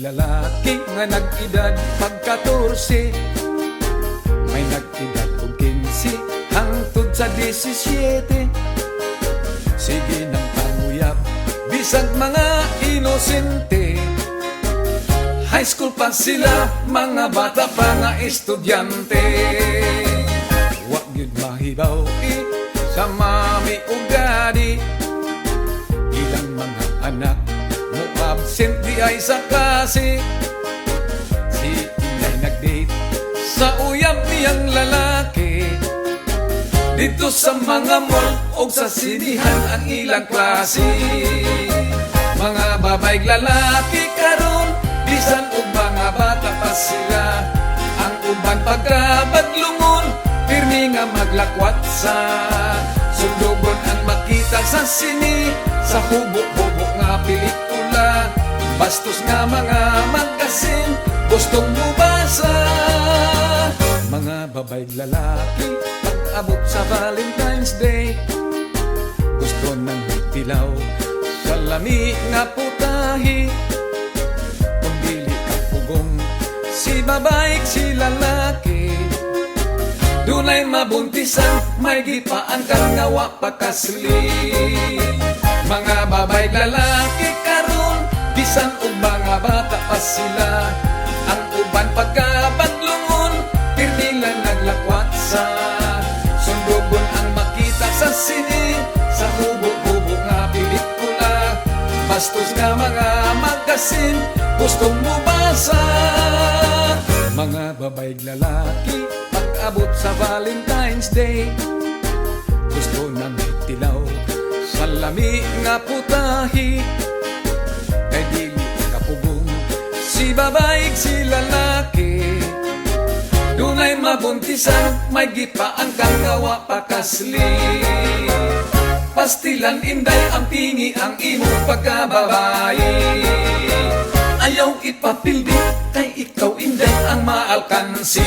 lalaki nga nag-edad pagkatorse May nag-edad kong 15 hangtod sa 17 Sige nang panguyap, bisag mga inosente. High school pa sila, mga bata pa nga estudyante. Wag yun mahibaw eh, sa mami o di ay sa klase. Si inay nag-date. Sa uyab niyang lalaki. Dito sa mga mall o sa sinihan ang ilang klase. Mga babayg lalaki karon Bisan og mga bata pa sila. Ang uban pagkabadlungon Pirmi nga maglakwat sa Sundugon ang makita sa sini. Sa hubok-hubok nga pelikula Bastos nga mga magasin Gustong mubasa Mga babayg lalaki Pag-abot sa Valentine's Day. Gusto ng tilaw Sa lami nga putahi Kung dili ka pugong Si babayg si lalaki. Dunay mabuntisan May gipaan kang ngawa pakasli Mga babayg lalaki karon sila. Ang uban pagkabadlungon Pirmi lang naglakwat sa Sundugon ang makita sa sini Sa hubog-hubog nga pelikula. Bastos nga mga magasin Gustong mubasa. Mga babayg lalaki Pag-abot sa Valentine's Day. Gusto nang tilaw Sa lami nga putahi Kay Si babayg si lalaki Dunay mabuntisan May gipaan kang gawa pakasli Pastilan inday ang pingi ang imong pagkababae. Ayaw ipapildi kay ikaw inday ang maalkansi